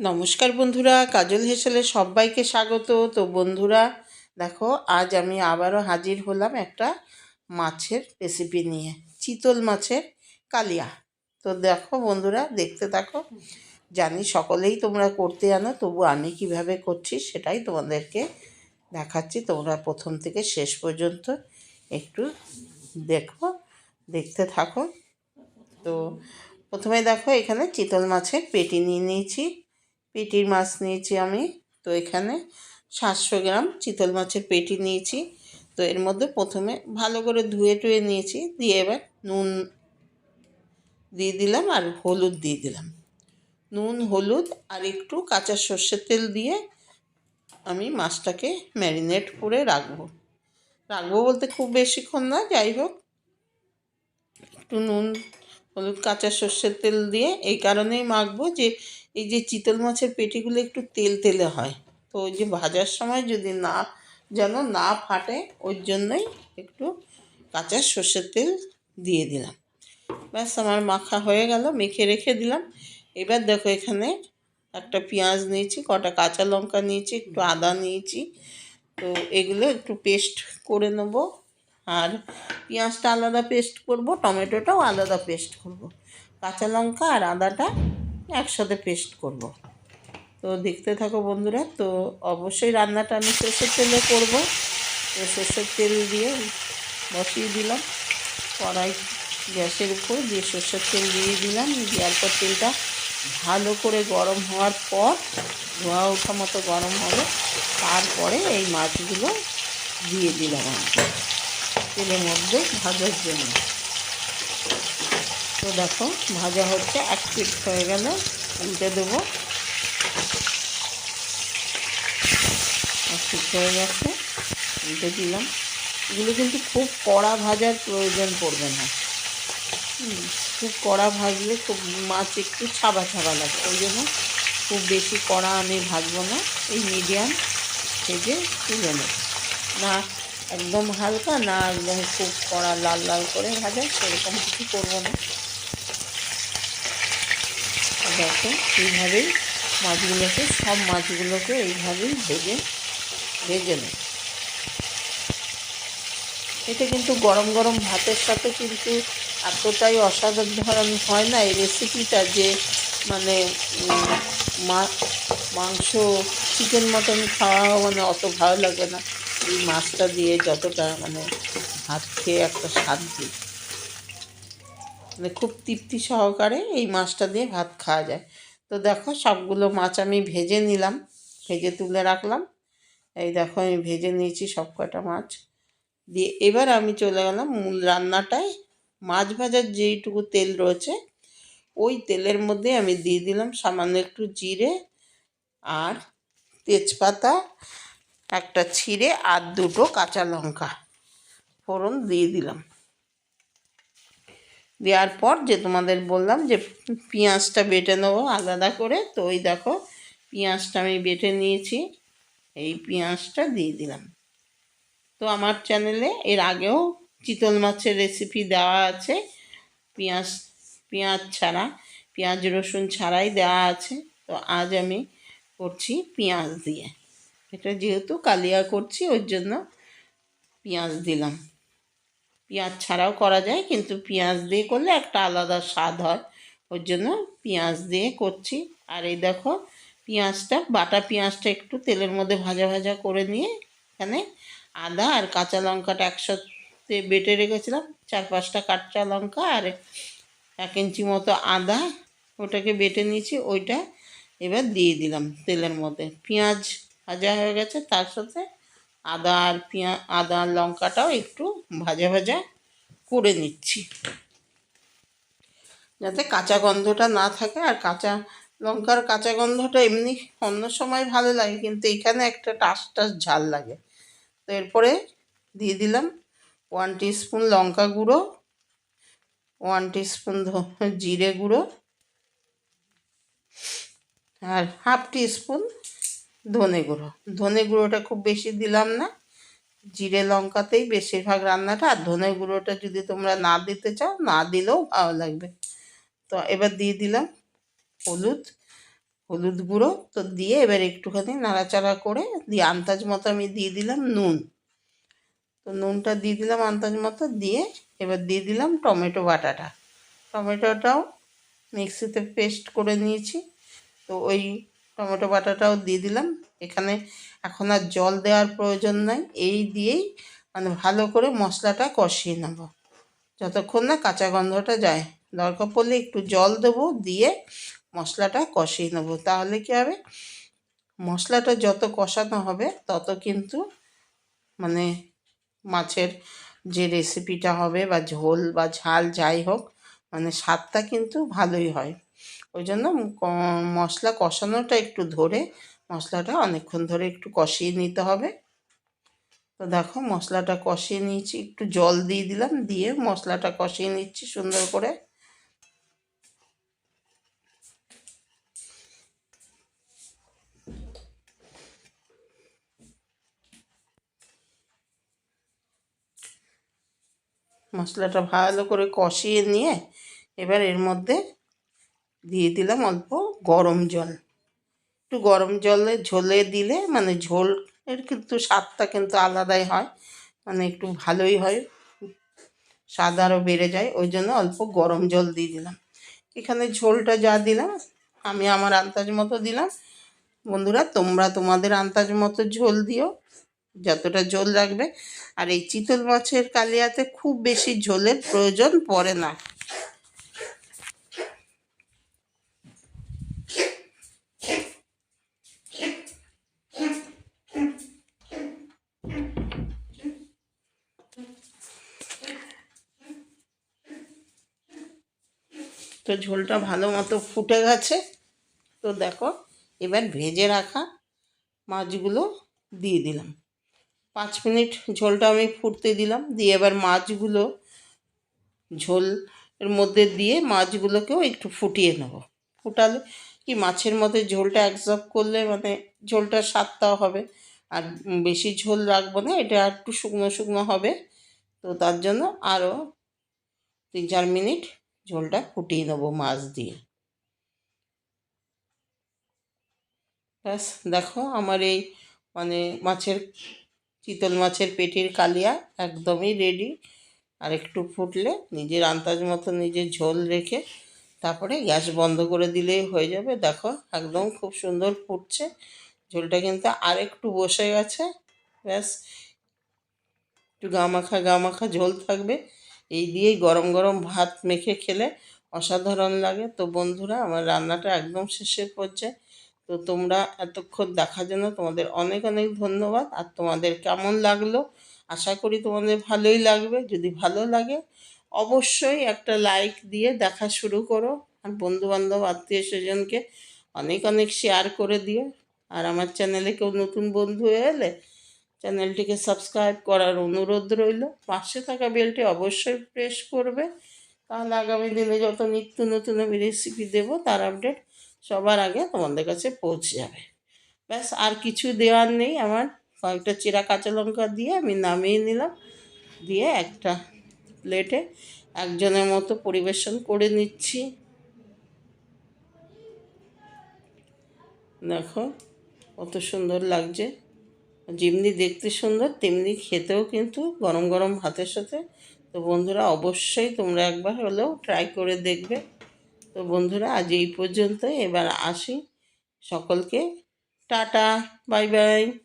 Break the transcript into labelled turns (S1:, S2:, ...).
S1: নমস্কার বন্ধুরা, কাজল হেসেলে সবাইকে স্বাগত। তো বন্ধুরা, দেখো, আজ আমি আবারও হাজির হলাম একটা মাছের রেসিপি নিয়ে, চিতল মাছের কালিয়া। তো দেখো বন্ধুরা, দেখতে থাকো। জানি সকলেই তোমরা করতে জানো তবু আমি কীভাবে করছি সেটাই তোমাদেরকে দেখাচ্ছি। তোমরা প্রথম থেকে শেষ পর্যন্ত একটু দেখো, দেখতে থাকো। তো প্রথমে দেখো, এখানে চিতল মাছের পেটি নিয়ে নিয়েছি। পেটির মাছ নিয়েছি আমি। তো এখানে সাতশো গ্রাম চিতল মাছের পেটি নিয়েছি। তো এর মধ্যে প্রথমে ভালো করে ধুয়ে টুয়ে নিয়েছি। দিয়ে এবার নুন দিয়ে দিলাম আর হলুদ দিয়ে দিলাম। নুন, হলুদ আর একটু কাঁচা সর্ষের তেল দিয়ে আমি মাছটাকে ম্যারিনেট করে রাখব। রাখব বলতে খুব বেশিক্ষণ না, যাই হোক। একটু নুন, হলুদ, কাঁচা সর্ষের তেল দিয়ে এই কারণেই মাখবো যে এই যে চিতল মাছের পেটিগুলো একটু তেল তেলে হয়। তো ওই যে ভাজার সময় যদি না যেন না ফাটে, ওর জন্যই একটু কাঁচা সর্ষের তেল দিয়ে দিলাম। ব্যাস, আমার মাখা হয়ে গেল, মেখে রেখে দিলাম। এবার দেখো এখানে একটা পেঁয়াজ নিয়েছি, কটা কাঁচা লঙ্কা নিয়েছি, একটু আদা নিয়েছি। তো এগুলো একটু পেস্ট করে নেব। আর পেঁয়াজটা আলাদা পেস্ট করব, টমেটোটাও আলাদা পেস্ট করব। কাঁচা লঙ্কা আর আদাটা একসাথে পেস্ট করব। তো দেখতে থাকো বন্ধুরা, তো অবশ্যই রান্নাটা আমি সর্ষের তেলে করব। তো সর্ষের তেল দিয়ে বসিয়ে দিলাম। কড়াই গ্যাসের উপর দিয়ে সর্ষের তেল দিয়ে দিলাম। দেওয়ার পর তেলটা ভালো করে গরম হওয়ার পর ধোয়া ওঠা মতো গরম হবে। তারপরে এই মাছগুলো দিয়ে দিলাম তেলের মধ্যে ভাজার জন্য। তো দেখো, ভাজা হচ্ছে, এক পিট হয়ে গেল উল্টে দেবো। এক পিট হয়ে গেছে, উল্টে দিলাম। এগুলো কিন্তু খুব কড়া ভাজার প্রয়োজন পড়বে না। খুব কড়া ভাজলে খুব মাছ একটু ছাবা ছাবা লাগে, ওই জন্য খুব বেশি কড়া আমি ভাজবো না, এই মিডিয়াম ভেজে তুলে নেব। না একদম হালকা, না একদম খুব কড়া, লাল লাল করে ভাজা, সেরকম কিছু করব না। দেখো, এইভাবেই মাছগুলোকে, সব মাছগুলোকে এইভাবেই ভেজে ভেজে নেব। এটা কিন্তু গরম গরম ভাতের সাথে কিন্তু এতটাই অসাধারণ হয় না এই রেসিপিটা যে মানে মাংস চিকেন মটন খাওয়া মানে অত ভালো লাগে না। এই মাছটা দিয়ে যতটা মানে ভাত খেয়ে একটা স্বাদ দিই মানে খুব তৃপ্তি সহকারে এই মাছটা দিয়ে ভাত খাওয়া যায়। তো দেখো সবগুলো মাছ আমি ভেজে নিলাম, ভেজে তুলে রাখলাম। এই দেখো আমি ভেজে নিয়েছি সব কটা মাছ। দিয়ে এবার আমি চলে গেলাম মূল রান্নাটায়। মাছ ভাজার যেইটুকু তেল রয়েছে, ওই তেলের মধ্যে আমি দিয়ে দিলাম সামান্য একটু জিরে আর তেজপাতা, একটা ছিঁড়ে আর দুটো কাঁচা লঙ্কা ফোড়ন দিয়ে দিলাম। দেওয়ার পর যে তোমাদের বললাম যে পেঁয়াজটা বেটে নেব আলাদা করে, তো ওই দেখো পেঁয়াজটা আমি বেটে নিয়েছি, এই পেঁয়াজটা দিয়ে দিলাম। তো আমার চ্যানেলে এর আগেও চিতল মাছের রেসিপি দেওয়া আছে, পেঁয়াজ পেঁয়াজ ছাড়া, পেঁয়াজ রসুন ছাড়াই দেওয়া আছে, তো আজ আমি করছি পেঁয়াজ দিয়ে। এটা যেহেতু কালিয়া করছি ওর জন্য পেঁয়াজ দিলাম। পেঁয়াজ ছাড়াও করা যায়, কিন্তু পেঁয়াজ দিয়ে করলে একটা আলাদা স্বাদ হয়। ওর জন্য পেঁয়াজ দিয়ে করছি। আর এই দেখো, পেঁয়াজটা, বাটা পেঁয়াজটা একটু তেলের মধ্যে ভাজা ভাজা করে নিয়ে এখানে আদা আর কাঁচা লঙ্কাটা একসাথে বেটে রেখেছিলাম। চার পাঁচটা কাঁচা লঙ্কা আর এক ইঞ্চি মতো আদা ওটাকে বেটে নিয়েছি, ওইটা এবার দিয়ে দিলাম তেলের মধ্যে। পেঁয়াজ ভাজা হয়ে গেছে, তার সাথে আদা আর পেঁয়া, আদা লঙ্কাটাও একটু ভাজা ভাজা করে নিচ্ছি। যাতে কাঁচা গন্ধটা না থাকে আর কাঁচা লঙ্কার কাঁচা গন্ধটা এমনি অন্য সময় ভালো লাগে, কিন্তু এখানে একটা টাস টাস ঝাল লাগে। তো এরপরে দিয়ে দিলাম ওয়ান স্পুন লঙ্কা গুঁড়ো ওয়ান স্পুন জিরে গুঁড়ো আর হাফ স্পুন ধনে গুঁড়ো। ধনে গুঁড়োটা খুব বেশি দিলাম না। জিরে লঙ্কাতেই বেশিরভাগ রান্নাটা, আর ধনে গুঁড়োটা যদি তোমরা না দিতে চাও, না দিলেও ভালো লাগবে। তো এবার দিয়ে দিলাম হলুদ হলুদ গুঁড়ো। তো দিয়ে এবার একটুখানি নাড়াচাড়া করে দিয়ে আন্দাজ মতো আমি দিয়ে দিলাম নুন। তো নুনটা দিয়ে দিলাম আন্দাজ মতো, দিয়ে এবার দিয়ে দিলাম টমেটো বাটাটা। টমেটোটাও মিক্সিতে পেস্ট করে নিয়েছি। তো ওই টমেটো বাটাটাও দিয়ে দিলাম। এখানে এখন আর জল দেওয়ার প্রয়োজন নাই। এই দিয়েই মানে ভালো করে মশলাটা কষিয়ে নেব। যতক্ষণ না কাঁচা গন্ধটা যায়। দরকার পড়লে একটু জল দেবো, দিয়ে মশলাটা কষিয়ে নেব। তাহলে কী হবে? মশলাটা যত কষানো হবে, তত কিন্তু মানে মাছের যে রেসিপিটা হবে বা ঝোল বা ঝাল যাই হোক মানে স্বাদটা কিন্তু ভালোই হয়। ওই জন্য মশলা কষানোটা একটু ধরে মশলাটা অনেকক্ষণ ধরে একটু কষিয়ে নিতে হবে। তো দেখো মশলাটা কষিয়ে নিয়েছি, একটু জল দিয়ে দিলাম, দিয়ে মশলাটা কষিয়ে নিচ্ছি সুন্দর করে। মশলাটা ভালো করে কষিয়ে নিয়ে এবার এর মধ্যে দিয়ে দিলাম অল্প গরম জল। একটু গরম জলে ঝোলে দিলে মানে ঝোল এর কিন্তু স্বাদটা কিন্তু আলাদাই হয়। মানে একটু ভালোই হয়, স্বাদ আরও বেড়ে যায়, ওই জন্য অল্প গরম জল দিয়ে দিলাম। এখানে ঝোলটা যা দিলাম, আমি আমার আন্দাজ মতো দিলাম। বন্ধুরা, তোমরা তোমাদের আন্দাজ মতো ঝোল দিও, যতটা ঝোল লাগবে। আর এই চিতল মাছের কালিয়াতে খুব বেশি ঝোলের প্রয়োজন পড়ে না। তো ঝোলটা ভালো মতো ফুটে গেছে। তো দেখো, এবার ভেজে রাখা মাছগুলো দিয়ে দিলাম। পাঁচ মিনিট ঝোলটা আমি ফুটতে দিলাম। দিয়ে এবার মাছগুলো ঝোল এর মধ্যে দিয়ে মাছগুলোকেও একটু ফুটিয়ে নেব। ফুটালে কি মাছের মধ্যে ঝোলটা অ্যাবজর্ব করলে মানে ঝোলটা স্বাদটাও হবে। আর বেশি ঝোল রাখব না, এটা একটু শুকনো শুকনো হবে। তো তার জন্য আরও তিন চার মিনিট ঝোলটা ফুটিয়ে নেব মাছ দিয়ে। ব্যাস, দেখো আমার এই মানে মাছের, চিতল মাছের পেটির কালিয়া একদমই রেডি আর একটু ফুটলে নিজের আন্দাজ মতো নিজের ঝোল রেখে তারপরে গ্যাস বন্ধ করে দিলেই হয়ে যাবে। দেখো একদম খুব সুন্দর ফুটছে। ঝোলটা কিন্তু আর একটু বসে গেছে। ব্যাস, একটু গামাখা গামাখা ঝোল থাকবে। এই দিয়েই গরম গরম ভাত মেখে খেলে অসাধারণ লাগে। তো বন্ধুরা, আমার রান্নাটা একদম শেষের পর্যায়ে। তো তোমরা এতক্ষণ দেখার জন্য তোমাদের অনেক অনেক ধন্যবাদ। আর তোমাদের কেমন লাগল? আশা করি তোমাদের ভালোই লাগবে। যদি ভালো লাগে, অবশ্যই একটা লাইক দিয়ে দেখা শুরু করো। আর বন্ধুবান্ধব, আত্মীয় স্বজনকে অনেক অনেক শেয়ার করে দিও। আর আমার চ্যানেলে কেউ নতুন বন্ধু এলে চ্যানেলটিকে সাবস্ক্রাইব করার অনুরোধ রইল। পাশে থাকা বেলটি অবশ্যই প্রেস করবে। তাহলে আগামী দিনে যত নিত্য নতুন আমি রেসিপি দেবো, তার আপডেট সবার আগে তোমাদের কাছে পৌঁছে যাবে। ব্যাস, আর কিছু দেওয়ার নেই। আমার কয়েকটা চিরা কাঁচা লঙ্কা দিয়ে আমি নামিয়ে নিলাম। দিয়ে একটা প্লেটে একজনের মতো পরিবেশন করে নিচ্ছি। দেখো, কত সুন্দর লাগছে। যেমনি দেখতে সুন্দর, তেমনি খেতেও কিন্তু গরম গরম ভাতের সাথে। তো বন্ধুরা, অবশ্যই তোমরা একবার হলেও ট্রাই করে দেখবে। তো বন্ধুরা, আজ এই পর্যন্ত এবার আসি সকলকে। Tata, bye bye.